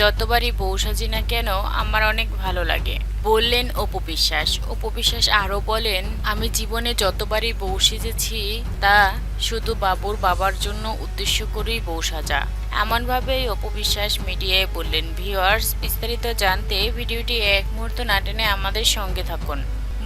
যতবারই বউ সাজি না কেন আমার অনেক ভালো লাগে। বললেন অপু বিশ্বাস। অপু বিশ্বাস আরও বলেন, আমি জীবনে যতবারই বউ সেজেছি, তা শুধু বাবুর বাবার জন্য উদ্দেশ্য করেই বউ সাজা। এমনভাবেই অপু বিশ্বাস মিডিয়ায় বললেন, ভিউয়ার্স, বিস্তারিত জানতে ভিডিওটি এক মুহূর্ত নাটেনে আমাদের সঙ্গে থাকুন।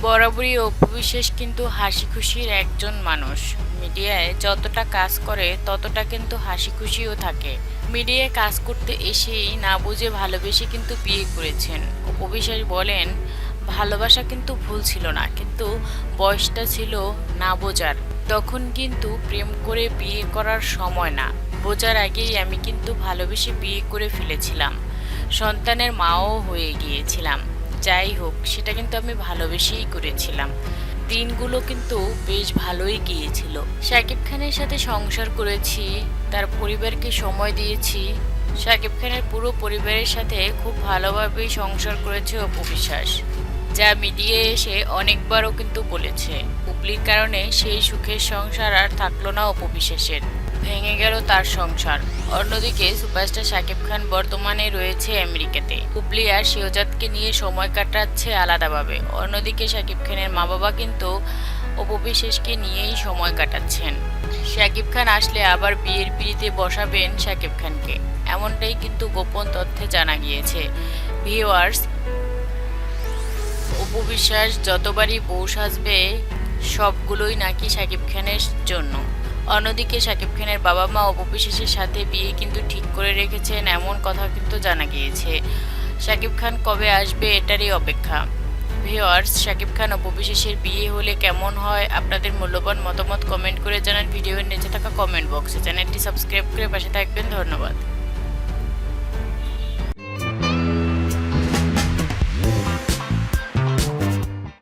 বরাবরই অপু বিশ্বাস কিন্তু হাসি খুশির একজন মানুষ। মিডিয়ায় যতটা কাজ করে, ততটা কিন্তু হাসি খুশিও থাকে। মিডিয়ায় কাজ করতে এসেই না বুঝে ভালোবেসে কিন্তু বিয়ে করেছেন। অপু বিশ্বাস বলেন, ভালোবাসা কিন্তু ভুল ছিল না, কিন্তু বয়সটা ছিল না বোঝার। তখন কিন্তু প্রেম করে বিয়ে করার সময় না। বোঝার আগেই আমি কিন্তু ভালোবেসে বিয়ে করে ফেলেছিলাম। সন্তানের মাও হয়ে গিয়েছিলাম। যাই হোক, সেটা কিন্তু আমি ভালোবেসেই করেছিলাম। দিনগুলো কিন্তু বেশ ভালোই গিয়েছিল। শাকিব খানের সাথে সংসার করেছি, তার পরিবারকে সময় দিয়েছি। শাকিব খানের পুরো পরিবারের সাথে খুব ভালোভাবেই সংসার করেছে অপু বিশ্বাস। যা মিডিয়ায় এসে অনেকবারও কিন্তু বলেছে উপলির কারণে সেই সুখের সংসার আর থাকল না অপু বিশ্বাসের। ভেঙে গেল তার সংসার। অন্যদিকে সুপারস্টার শাকিব খান বর্তমানে রয়েছে আমেরিকাতে। উপলি আর শিওজাতকে নিয়ে সময় কাটাচ্ছে আলাদাভাবে। অন্যদিকে শাকিব খানের মা বাবা কিন্তু অপবিশেষকে নিয়েই সময় কাটাচ্ছেন। শাকিব খান আসলে আবার বিয়ের পিড়িতে বসাবেন শাকিব খানকে। এমনটাই কিন্তু গোপন তথ্যে জানা গিয়েছে। ভিওয়ার্স উপবিশ্বাস যতবারই বউ সাজবে সবগুলোই নাকি শাকিব খানের জন্য। অন্যদিকে শাকিব খানের বাবা মা অপবিশ্বাসের সাথে বিয়ে কিন্তু ঠিক করে রেখেছেন, এমন কথা কিন্তু জানা গিয়েছে। শাকিব খান কবে আসবে এটারই অপেক্ষা। ভিওয়ার্স শাকিব খান অপবিশেষের বিয়ে হলে কেমন হয়? আপনাদের মূল্যবান মতামত কমেন্ট করে জানান। ভিডিওর নিচে থাকা কমেন্ট বক্সে। চ্যানেলটি সাবস্ক্রাইব করে পাশে থাকবেন। ধন্যবাদ।